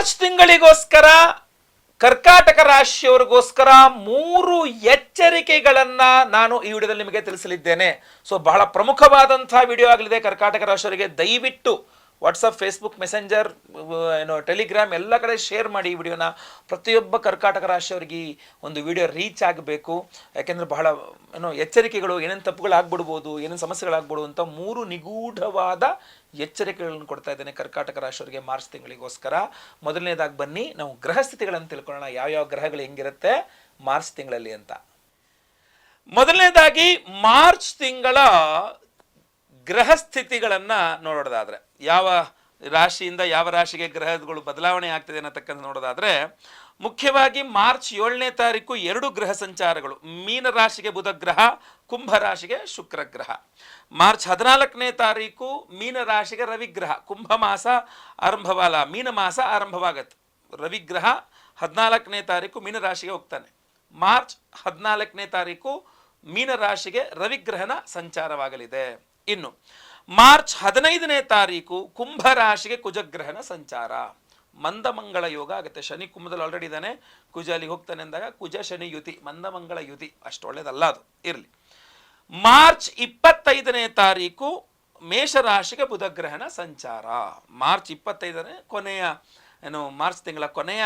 March ತಿಂಗಳಿಗೋಸ್ಕರ ಕರ್ಕಾಟಕ ರಾಶಿಯವರಿಗೋಸ್ಕರ ಮೂರು ಎಚ್ಚರಿಕೆಗಳನ್ನ ನಾನು ಈ ವಿಡಿಯೋದಲ್ಲಿ ನಿಮಗೆ ತಿಳಿಸಲಿದ್ದೇನೆ. ಸೊ ಬಹಳ ಪ್ರಮುಖವಾದಂತಹ ವಿಡಿಯೋ ಆಗಲಿದೆ ಕರ್ಕಾಟಕ ರಾಶಿಯವರಿಗೆ. ದಯವಿಟ್ಟು ವಾಟ್ಸಪ್ ಫೇಸ್ಬುಕ್ ಮೆಸೆಂಜರ್ ಏನು ಟೆಲಿಗ್ರಾಮ್ ಎಲ್ಲ ಕಡೆ ಶೇರ್ ಮಾಡಿ ಈ ವಿಡಿಯೋನ. ಪ್ರತಿಯೊಬ್ಬ ಕರ್ಕಾಟಕ ರಾಶಿಯವರಿಗೆ ಒಂದು ವಿಡಿಯೋ ರೀಚ್ ಆಗಬೇಕು. ಯಾಕೆಂದರೆ ಬಹಳ ಏನು ಎಚ್ಚರಿಕೆಗಳು, ಏನೇನು ತಪ್ಪುಗಳಾಗ್ಬಿಡ್ಬೋದು, ಏನೇನು ಸಮಸ್ಯೆಗಳಾಗ್ಬಿಡು ಅಂತ ಮೂರು ನಿಗೂಢವಾದ ಎಚ್ಚರಿಕೆಗಳನ್ನು ಕೊಡ್ತಾ ಇದ್ದೇನೆ ಕರ್ಕಾಟಕ ರಾಶಿಯವರಿಗೆ ಮಾರ್ಚ್ ತಿಂಗಳಿಗೋಸ್ಕರ. ಮೊದಲನೇದಾಗಿ ಬನ್ನಿ, ನಾವು ಗ್ರಹ ಸ್ಥಿತಿಗಳನ್ನು ತಿಳ್ಕೊಳ್ಳೋಣ. ಯಾವ್ಯಾವ ಗ್ರಹಗಳು ಹೆಂಗಿರುತ್ತೆ ಮಾರ್ಚ್ ತಿಂಗಳಲ್ಲಿ ಅಂತ. ಮೊದಲನೇದಾಗಿ ಮಾರ್ಚ್ ತಿಂಗಳ ಗ್ರಹ ಸ್ಥಿತಿಗಳನ್ನು ನೋಡೋದಾದ್ರೆ ಯಾವ ರಾಶಿಯಿಂದ ಯಾವ ರಾಶಿಗೆ ಗ್ರಹಗಳು ಬದಲಾವಣೆ ಆಗ್ತದೆ ಅನ್ನತಕ್ಕಂಥ ನೋಡೋದಾದ್ರೆ, ಮುಖ್ಯವಾಗಿ ಮಾರ್ಚ್ ಏಳನೇ ತಾರೀಕು ಎರಡು ಗ್ರಹ ಸಂಚಾರಗಳು, ಮೀನ ರಾಶಿಗೆ ಬುಧ ಗ್ರಹ, ಕುಂಭ ರಾಶಿಗೆ ಶುಕ್ರ ಗ್ರಹ. ಮಾರ್ಚ್ ಹದಿನಾಲ್ಕನೇ ತಾರೀಕು ಮೀನ ರಾಶಿಗೆ ರವಿಗ್ರಹ ಕುಂಭ ಮಾಸ ಆರಂಭವಾಲ, ಮೀನ ಮಾಸ ಆರಂಭವಾಗತ್ತೆ. ರವಿಗ್ರಹ ಹದಿನಾಲ್ಕನೇ ತಾರೀಕು ಮೀನ ರಾಶಿಗೆ ಹೋಗ್ತಾನೆ. ಮಾರ್ಚ್ ಹದಿನಾಲ್ಕನೇ ತಾರೀಕು ಮೀನ ರಾಶಿಗೆ ರವಿಗ್ರಹನ ಸಂಚಾರವಾಗಲಿದೆ. ಇನ್ನು ಮಾರ್ಚ್ ಹದಿನೈದನೇ ತಾರೀಕು ಕುಂಭ ರಾಶಿಗೆ ಕುಜಗ್ರಹನ ಸಂಚಾರ. ಮಂದಮಂಗಳ ಯೋಗ ಆಗುತ್ತೆ. ಶನಿ ಕುಂಭದಲ್ಲಿ ಆಲ್ರೆಡಿ ಇದ್ದಾನೆ. ಕುಜ ಅಲ್ಲಿ ಹೋಗ್ತಾನೆ ಅಂದಾಗ ಕುಜ, ಶನಿ, ಯುತಿ, ಮಂದಮಂಗಳ ಯುತಿ. ಅಷ್ಟು ಒಳ್ಳೇದಲ್ಲ ಅದು. ಇರಲಿ. ಮಾರ್ಚ್ ಇಪ್ಪತ್ತೈದನೇ ತಾರೀಕು ಮೇಷರಾಶಿಗೆ ಬುಧಗ್ರಹಣ ಸಂಚಾರ. ಮಾರ್ಚ್ ಇಪ್ಪತ್ತೈದನೇ ಕೊನೆಯ, ಏನು, ಮಾರ್ಚ್ ತಿಂಗಳ ಕೊನೆಯ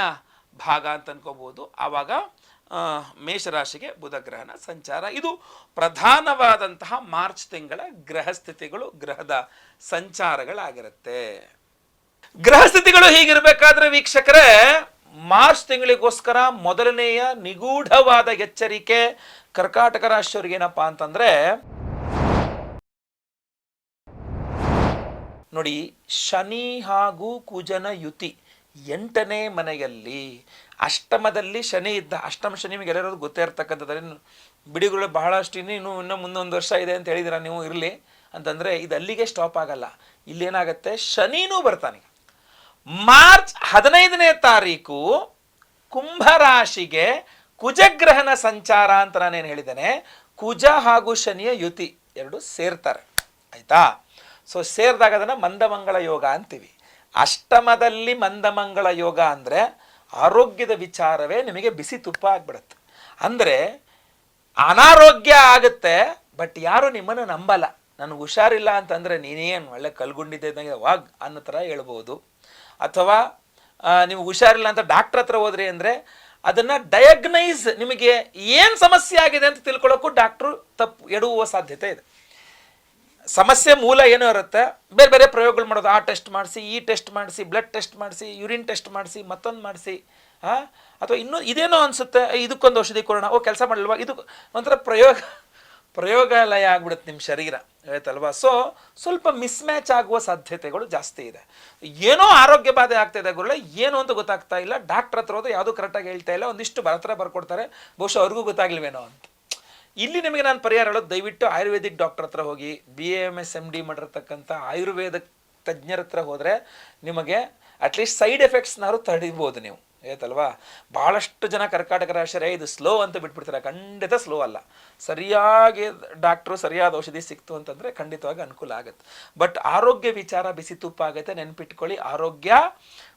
ಭಾಗ ಅಂತ ಅನ್ಕೋಬಹುದು ಆವಾಗ ಮೇಷರಾಶಿಗೆ ಬುಧಗ್ರಹಣ ಸಂಚಾರ. ಇದು ಪ್ರಧಾನವಾದಂತಹ ಮಾರ್ಚ್ ತಿಂಗಳ ಗ್ರಹ ಸ್ಥಿತಿಗಳು ಗ್ರಹದ ಸಂಚಾರಗಳಾಗಿರುತ್ತೆ. ಗ್ರಹ ಸ್ಥಿತಿಗಳು ಹೀಗಿರಬೇಕಾದ್ರೆ ವೀಕ್ಷಕರೇ, ಮಾರ್ಚ್ ತಿಂಗಳಿಗೋಸ್ಕರ ಮೊದಲನೆಯ ನಿಗೂಢವಾದ ಎಚ್ಚರಿಕೆ ಕರ್ಕಾಟಕ ರಾಶಿಯವರಿಗೆ ಏನಪ್ಪಾ ಅಂತಂದ್ರೆ, ನೋಡಿ, ಶನಿ ಹಾಗೂ ಕುಜನ ಯುತಿ ಎಂಟನೇ ಮನೆಯಲ್ಲಿ ಅಷ್ಟಮದಲ್ಲಿ ಶನಿ ಇದ್ದ, ಅಷ್ಟಮ ಶನಿ ನಿಮಗೆ ಎಲ್ಲರೂ ಗೊತ್ತೇ ಇರ್ತಕ್ಕಂಥದ್ದು. ಬಿಡಿಗಳು ಬಹಳಷ್ಟು ಇನ್ನೂ, ಇನ್ನು, ಇನ್ನೂ ಮುಂದೊಂದು ವರ್ಷ ಇದೆ ಅಂತ ಹೇಳಿದಿರ ನೀವು, ಇರಲಿ. ಅಂತಂದರೆ ಇದು ಅಲ್ಲಿಗೆ ಸ್ಟಾಪ್ ಆಗಲ್ಲ. ಇಲ್ಲೇನಾಗತ್ತೆ ಶನಿನೂ ಬರ್ತಾನೆ. ಮಾರ್ಚ್ ಹದಿನೈದನೇ ತಾರೀಕು ಕುಂಭರಾಶಿಗೆ ಕುಜಗ್ರಹನ ಸಂಚಾರ ಅಂತ ನಾನೇನು ಹೇಳಿದ್ದೇನೆ? ಕುಜ ಹಾಗೂ ಶನಿಯ ಯುತಿ ಎರಡು ಸೇರ್ತಾರೆ. ಆಯಿತಾ? ಸೊ ಸೇರಿದಾಗ ಅದನ್ನು ಮಂದಮಂಗಳ ಯೋಗ ಅಂತೀವಿ. ಅಷ್ಟಮದಲ್ಲಿ ಮಂದಮಂಗಳ ಯೋಗ ಅಂದರೆ ಆರೋಗ್ಯದ ವಿಚಾರವೇ ನಿಮಗೆ ಬಿಸಿ ತುಪ್ಪ ಆಗ್ಬಿಡುತ್ತೆ. ಅಂದರೆ ಅನಾರೋಗ್ಯ ಆಗುತ್ತೆ ಬಟ್ ಯಾರು ನಿಮ್ಮನ್ನು ನಂಬಲ್ಲ. ನನಗೆ ಹುಷಾರಿಲ್ಲ ಅಂತಂದರೆ ನೀನೇನು ಒಳ್ಳೆ ಕಲ್ಗುಂಡಿದ್ದೆ ಇದ್ದಂಗೆ ವಾಗ್ ಅನ್ನೋ ಥರ ಹೇಳ್ಬೋದು. ಅಥವಾ ನೀವು ಹುಷಾರಿಲ್ಲ ಅಂತ ಡಾಕ್ಟ್ರ್ ಹತ್ರ ಹೋದ್ರಿ ಅಂದರೆ ಅದನ್ನು ಡಯಾಗ್ನೈಸ್ ನಿಮಗೆ ಏನು ಸಮಸ್ಯೆ ಆಗಿದೆ ಅಂತ ತಿಳ್ಕೊಳ್ಳೋಕ್ಕೂ ಡಾಕ್ಟ್ರು ತಪ್ಪು ಎಡುವ ಸಾಧ್ಯತೆ ಇದೆ. ಸಮಸ್ಯೆ ಮೂಲ ಏನೋ ಇರುತ್ತೆ. ಬೇರೆ ಬೇರೆ ಪ್ರಯೋಗಗಳು ಮಾಡೋದು. ಆ ಟೆಸ್ಟ್ ಮಾಡಿಸಿ, ಈ ಟೆಸ್ಟ್ ಮಾಡಿಸಿ, ಬ್ಲಡ್ ಟೆಸ್ಟ್ ಮಾಡಿಸಿ, ಯೂರಿನ್ ಟೆಸ್ಟ್ ಮಾಡಿಸಿ, ಮತ್ತೊಂದು ಮಾಡಿಸಿ ಹಾಂ ಅಥವಾ ಇನ್ನೂ ಇದೇನೋ ಅನಿಸುತ್ತೆ, ಇದಕ್ಕೊಂದು ಔಷಧಿ ಕೊಡೋಣ, ಓ, ಕೆಲಸ ಮಾಡಲ್ವಾ ಇದು ಒಂಥರ ಪ್ರಯೋಗ, ಪ್ರಯೋಗಾಲಯ ಆಗ್ಬಿಡುತ್ತೆ ನಿಮ್ಮ ಶರೀರ, ಆಯ್ತಲ್ವಾ? ಸೊ ಸ್ವಲ್ಪ ಮಿಸ್ಮ್ಯಾಚ್ ಆಗುವ ಸಾಧ್ಯತೆಗಳು ಜಾಸ್ತಿ ಇದೆ. ಏನೋ ಆರೋಗ್ಯ ಬಾಧೆ ಆಗ್ತಾ ಇದೆ ಗುರುಳೆ ಏನು ಅಂತ ಗೊತ್ತಾಗ್ತಾ ಇಲ್ಲ. ಡಾಕ್ಟ್ರ್ ಹತ್ರ ಹೋದ್ರೆ ಯಾವುದೂ ಕರೆಕ್ಟಾಗಿ ಹೇಳ್ತಾ ಇಲ್ಲ. ಒಂದಿಷ್ಟು ಬರತ್ರ ಬರ್ಕೊಡ್ತಾರೆ. ಬಹುಶಃ ಅವ್ರಿಗೂ ಗೊತ್ತಾಗ್ಲಿವೇನೋ ಅಂತ. ಇಲ್ಲಿ ನಿಮಗೆ ನಾನು ಪರಿಹಾರ ಹೇಳೋದು, ದಯವಿಟ್ಟು ಆಯುರ್ವೇದಿಕ್ ಡಾಕ್ಟರ್ ಹತ್ರ ಹೋಗಿ B M S M D ಮಾಡಿರ್ತಕ್ಕಂಥ ಆಯುರ್ವೇದ ತಜ್ಞರ ಹತ್ರ ಹೋದರೆ ನಿಮಗೆ ಅಟ್ಲೀಸ್ಟ್ ಸೈಡ್ ಎಫೆಕ್ಟ್ಸ್ನಾರು ತಡಿಬೋದು ನೀವು. ಏತಲ್ವಾ ಭಾಳಷ್ಟು ಜನ ಕರ್ಕಾಟಕ ರಾಶಿಯರೇ ಇದು ಸ್ಲೋ ಅಂತ ಬಿಟ್ಬಿಡ್ತಾರೆ. ಖಂಡಿತ ಸ್ಲೋ ಅಲ್ಲ. ಸರಿಯಾಗಿ ಡಾಕ್ಟ್ರು ಸರಿಯಾದ ಔಷಧಿ ಸಿಕ್ತು ಅಂತಂದರೆ ಖಂಡಿತವಾಗಿ ಅನುಕೂಲ ಆಗುತ್ತೆ. ಬಟ್ ಆರೋಗ್ಯ ವಿಚಾರ ಬಿಸಿ ತುಪ್ಪ ಆಗುತ್ತೆ, ನೆನ್ಪಿಟ್ಕೊಳ್ಳಿ. ಆರೋಗ್ಯ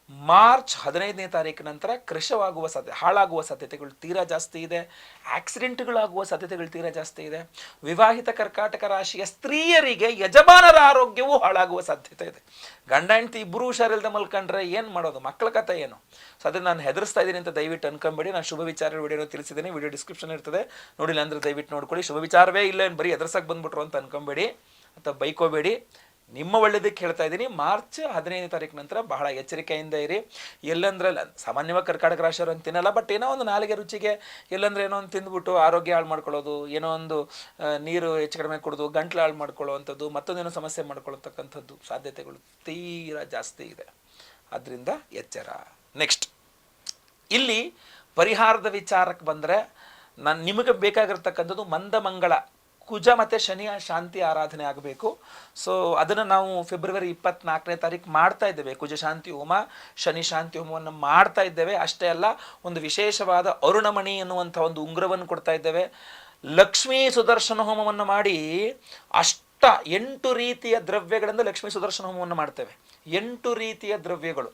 ಮಾರ್ಚ್ ಹದಿನೈದನೇ ತಾರೀಕು ನಂತರ ಕೃಶವಾಗುವ ಸಾಧ್ಯ, ಹಾಳಾಗುವ ಸಾಧ್ಯತೆಗಳು ತೀರಾ ಜಾಸ್ತಿ ಇದೆ. ಆಕ್ಸಿಡೆಂಟ್ಗಳಾಗುವ ಸಾಧ್ಯತೆಗಳು ತೀರಾ ಜಾಸ್ತಿ ಇದೆ. ವಿವಾಹಿತ ಕರ್ಕಾಟಕ ರಾಶಿಯ ಸ್ತ್ರೀಯರಿಗೆ ಯಜಮಾನರ ಆರೋಗ್ಯವೂ ಹಾಳಾಗುವ ಸಾಧ್ಯತೆ ಇದೆ. ಗಂಡ, ಹೆಂಡತಿ ಇಬ್ಬರು ಹುಷಾರಿಲ್ಲದೆ ಮಲ್ಕೊಂಡ್ರೆ ಏನು ಮಾಡೋದು? ಮಕ್ಕಳ ಕಥೆ ಏನು? ಸೊ ಅದನ್ನು ನಾನು ಹೆದರಿಸ್ತಾ ಇದ್ದೀನಿ ಅಂತ ದಯವಿಟ್ಟು ಅನ್ಕೊಂಬೇಡಿ. ನಾನು ಶುಭ ವಿಚಾರ ವಿಡಿಯೋ ತಿಳಿಸಿದ್ದೀನಿ. ವಿಡಿಯೋ ಡಿಸ್ಕ್ರಿಪ್ಷನ್ ಇರ್ತದೆ. ನೋಡಿಲ್ಲ ಅಂದ್ರೆ ದಯವಿಟ್ಟು ನೋಡ್ಕೊಳ್ಳಿ. ಶುಭ ವಿಚಾರವೇ ಇಲ್ಲ ಏನು, ಬರೀ ಎದುರ್ಸಕ್ಕೆ ಬಂದ್ಬಿಟ್ರು ಅಂತ ಅನ್ಕೊಂಬೇಡಿ. ಅಥವಾ ಬೈಕೋಬೇಡಿ. ನಿಮ್ಮ ಒಳ್ಳೇದಕ್ಕೆ ಹೇಳ್ತಾ ಇದ್ದೀನಿ. ಮಾರ್ಚ್ ಹದಿನೈದನೇ ತಾರೀಕು ನಂತರ ಬಹಳ ಎಚ್ಚರಿಕೆಯಿಂದ ಇರಿ. ಎಲ್ಲಂದ್ರೆ ಅಲ್ಲ, ಸಾಮಾನ್ಯವಾಗಿ ಕರ್ಕಾಟಕ ರಾಶಿಯವರು ಅಂತ ತಿನ್ನಲ್ಲ ಬಟ್ ಏನೋ ಒಂದು ನಾಲಿಗೆ ರುಚಿಗೆ ಎಲ್ಲಂದ್ರೆ ಏನೋ ಒಂದು ತಿಂದ್ಬಿಟ್ಟು ಆರೋಗ್ಯ ಹಾಳು ಮಾಡ್ಕೊಳ್ಳೋದು ಏನೋ ಒಂದು ನೀರು ಹೆಚ್ಚು ಕಡಿಮೆ ಕುಡಿದು ಗಂಟ್ಲು ಹಾಳು ಮಾಡ್ಕೊಳ್ಳುವಂಥದ್ದು ಮತ್ತೊಂದೇನೋ ಸಮಸ್ಯೆ ಮಾಡ್ಕೊಳ್ತಕ್ಕಂಥದ್ದು ಸಾಧ್ಯತೆಗಳು ತೀರಾ ಜಾಸ್ತಿ ಇದೆ. ಅದರಿಂದ ಎಚ್ಚರ. ನೆಕ್ಸ್ಟ್ ಇಲ್ಲಿ ಪರಿಹಾರದ ವಿಚಾರಕ್ಕೆ ಬಂದರೆ ನಾನು ನಿಮಗೆ ಬೇಕಾಗಿರ್ತಕ್ಕಂಥದ್ದು ಮಂದಮಂಗಳ. ಕುಜ ಮತ್ತು ಶನಿಯ ಶಾಂತಿ ಆರಾಧನೆ ಆಗಬೇಕು. ಸೊ ಅದನ್ನು ನಾವು ಫೆಬ್ರವರಿ ಇಪ್ಪತ್ನಾಲ್ಕನೇ ತಾರೀಕು ಮಾಡ್ತಾ ಇದ್ದೇವೆ. ಕುಜ ಶಾಂತಿ ಹೋಮ, ಶನಿ ಶಾಂತಿ ಹೋಮವನ್ನು ಮಾಡ್ತಾ ಇದ್ದೇವೆ. ಅಷ್ಟೇ ಅಲ್ಲ, ಒಂದು ವಿಶೇಷವಾದ ಅರುಣಮಣಿ ಎನ್ನುವಂಥ ಒಂದು ಉಂಗುರವನ್ನು ಕೊಡ್ತಾ ಇದ್ದೇವೆ. ಲಕ್ಷ್ಮೀ ಸುದರ್ಶನ ಹೋಮವನ್ನು ಮಾಡಿ ಅಷ್ಟ ಎಂಟು ರೀತಿಯ ದ್ರವ್ಯಗಳಿಂದ ಲಕ್ಷ್ಮೀ ಸುದರ್ಶನ ಹೋಮವನ್ನು ಮಾಡ್ತೇವೆ. ಎಂಟು ರೀತಿಯ ದ್ರವ್ಯಗಳು.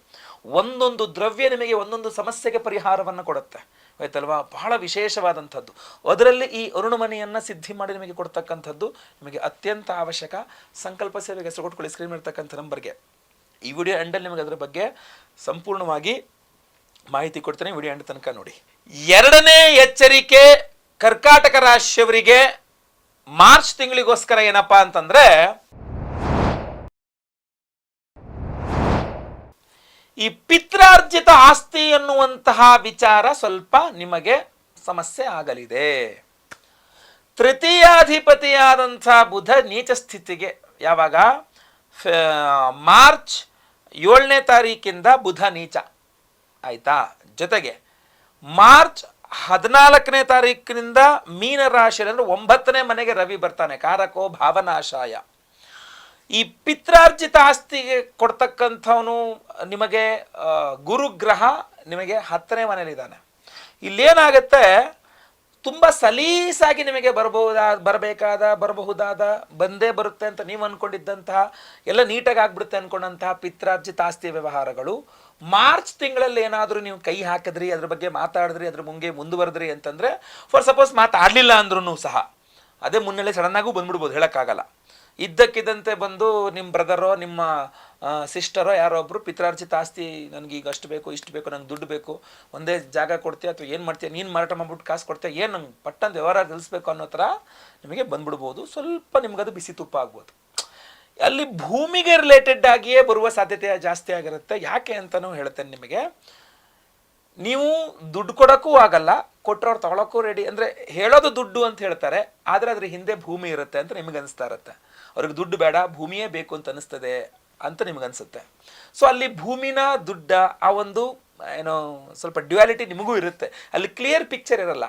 ಒಂದೊಂದು ದ್ರವ್ಯ ನಿಮಗೆ ಒಂದೊಂದು ಸಮಸ್ಯೆಗೆ ಪರಿಹಾರವನ್ನು ಕೊಡುತ್ತೆ. ಆಯ್ತಲ್ವಾ? ಬಹಳ ವಿಶೇಷವಾದಂಥದ್ದು. ಅದರಲ್ಲಿ ಈ ಅರುಣಮನೆಯನ್ನು ಸಿದ್ಧಿ ಮಾಡಿ ನಿಮಗೆ ಕೊಡ್ತಕ್ಕಂಥದ್ದು ನಿಮಗೆ ಅತ್ಯಂತ ಅವಶ್ಯಕ. ಸಂಕಲ್ಪ ಸೇವೆಗೆ ಹೆಸರು ಕೊಟ್ಕೊಳ್ಳಿ ಸ್ಕ್ರೀನ್ ಇರ್ತಕ್ಕಂಥ ನಂಬರ್ಗೆ. ಈ ವಿಡಿಯೋ ಎಂಡಲ್ಲಿ ನಿಮಗೆ ಅದರ ಬಗ್ಗೆ ಸಂಪೂರ್ಣವಾಗಿ ಮಾಹಿತಿ ಕೊಡ್ತೇನೆ. ವಿಡಿಯೋ ಎಂಡ್ ತನಕ ನೋಡಿ. ಎರಡನೇ ಎಚ್ಚರಿಕೆ ಕರ್ಕಾಟಕ ರಾಶಿಯವರಿಗೆ ಮಾರ್ಚ್ ತಿಂಗಳಿಗೋಸ್ಕರ ಏನಪ್ಪಾ ಅಂತಂದ್ರೆ ಈ ಪಿತ್ರಾರ್ಜಿತ ಆಸ್ತಿ ಎನ್ನುವಂತಹ ವಿಚಾರ ಸ್ವಲ್ಪ ನಿಮಗೆ ಸಮಸ್ಯೆ ಆಗಲಿದೆ. ತೃತೀಯಾಧಿಪತಿಯಾದಂಥ ಬುಧ ನೀಚ ಸ್ಥಿತಿಗೆ ಯಾವಾಗ? ಮಾರ್ಚ್ ಏಳನೇ ತಾರೀಕಿಂದ ಬುಧ ನೀಚ. ಆಯ್ತಾ? ಜೊತೆಗೆ ಮಾರ್ಚ್ ಹದಿನಾಲ್ಕನೇ ತಾರೀಕಿನಿಂದ ಮೀನ ರಾಶಿ ಅಂದ್ರೆ ಒಂಬತ್ತನೇ ಮನೆಗೆ ರವಿ ಬರ್ತಾನೆ. ಕಾರಕೋ ಭಾವನಾಶಾಯ. ಈ ಪಿತ್ರಾರ್ಜಿತ ಆಸ್ತಿಗೆ ಕೊಡ್ತಕ್ಕಂಥವನು ನಿಮಗೆ ಗುರುಗ್ರಹ ನಿಮಗೆ ಹತ್ತನೇ ಮನೇಲಿದ್ದಾನೆ ಇಲ್ಲೇನಾಗತ್ತೆ, ತುಂಬ ಸಲೀಸಾಗಿ ನಿಮಗೆ ಬರಬಹುದಾ, ಬರಬೇಕಾದ, ಬರಬಹುದಾದ, ಬಂದೇ ಬರುತ್ತೆ ಅಂತ ನೀವು ಅಂದ್ಕೊಂಡಿದ್ದಂತಹ ಎಲ್ಲ ನೀಟಾಗಿ ಆಗ್ಬಿಡುತ್ತೆ ಅಂದ್ಕೊಂಡಂತಹ ಪಿತ್ರಾರ್ಜಿತ ಆಸ್ತಿ ವ್ಯವಹಾರಗಳು. ಮಾರ್ಚ್ ತಿಂಗಳಲ್ಲಿ ಏನಾದರೂ ನೀವು ಕೈ ಹಾಕಿದ್ರಿ, ಅದ್ರ ಬಗ್ಗೆ ಮಾತಾಡಿದ್ರಿ, ಅದ್ರ ಮುಂಗೆ ಮುಂದುವರೆದ್ರಿ ಅಂತಂದರೆ ಫಾರ್ ಸಪೋಸ್ ಮಾತಾಡಲಿಲ್ಲ ಅಂದ್ರೂ ಸಹ, ಅದೇ ಮುನ್ನೆಲೆ ಸಡನ್ನಾಗೂ ಬಂದ್ಬಿಡ್ಬೋದು, ಹೇಳೋಕ್ಕಾಗಲ್ಲ. ಇದ್ದಕ್ಕಿದ್ದಂತೆ ಬಂದು ನಿಮ್ಮ ಬ್ರದರೋ, ನಿಮ್ಮ ಸಿಸ್ಟರೋ, ಯಾರೋ ಒಬ್ರು ಪಿತ್ರಾರ್ಜಿತ ಆಸ್ತಿ ನನಗೆ ಈಗ ಅಷ್ಟು ಬೇಕು, ಇಷ್ಟು ಬೇಕು, ನಂಗೆ ದುಡ್ಡು ಬೇಕು, ಒಂದೇ ಜಾಗ ಕೊಡ್ತೀಯ ಅಥವಾ ಏನು ಮಾಡ್ತೀಯ, ನೀನು ಮಾರಾಟ ಮಾಡ್ಬಿಟ್ಟು ಕಾಸು ಕೊಡ್ತೀಯ, ಏನು ನಂಗೆ ಪಟ್ಟಂದು ವ್ಯವಹಾರ ತಿಳಿಸ್ಬೇಕು ಅನ್ನೋ ಥರ ನಿಮಗೆ ಬಂದ್ಬಿಡ್ಬೋದು. ಸ್ವಲ್ಪ ನಿಮ್ಗದು ಬಿಸಿ ತುಪ್ಪ ಆಗ್ಬೋದು. ಅಲ್ಲಿ ಭೂಮಿಗೆ ರಿಲೇಟೆಡ್ ಆಗಿಯೇ ಬರುವ ಸಾಧ್ಯತೆ ಜಾಸ್ತಿ ಆಗಿರುತ್ತೆ. ಯಾಕೆ ಅಂತಲೂ ಹೇಳ್ತೇನೆ ನಿಮಗೆ. ನೀವು ದುಡ್ಡು ಕೊಡೋಕ್ಕೂ ಆಗಲ್ಲ ಕೊಟ್ಟರವ್ರು ತಗೊಳಕ್ಕೂ ರೆಡಿ ಅಂದರೆ ಹೇಳೋದು ದುಡ್ಡು ಅಂತ ಹೇಳ್ತಾರೆ, ಆದರೆ ಅದ್ರ ಹಿಂದೆ ಭೂಮಿ ಇರುತ್ತೆ ಅಂತ ನಿಮಗೆ ಅನಿಸ್ತಾ ಇರುತ್ತೆ. ಅವ್ರಿಗೆ ದುಡ್ಡು ಬೇಡ, ಭೂಮಿಯೇ ಬೇಕು ಅಂತ ಅನಿಸ್ತದೆ ಅಂತ ನಿಮಗನ್ಸುತ್ತೆ ಸೊ ಅಲ್ಲಿ ಭೂಮಿನ ದುಡ್ಡ ಆ ಒಂದು, ಏನೋ ಸ್ವಲ್ಪ ಡ್ಯುಯಾಲಿಟಿ ನಿಮಗೂ ಇರುತ್ತೆ. ಅಲ್ಲಿ ಕ್ಲಿಯರ್ ಪಿಕ್ಚರ್ ಇರಲ್ಲ.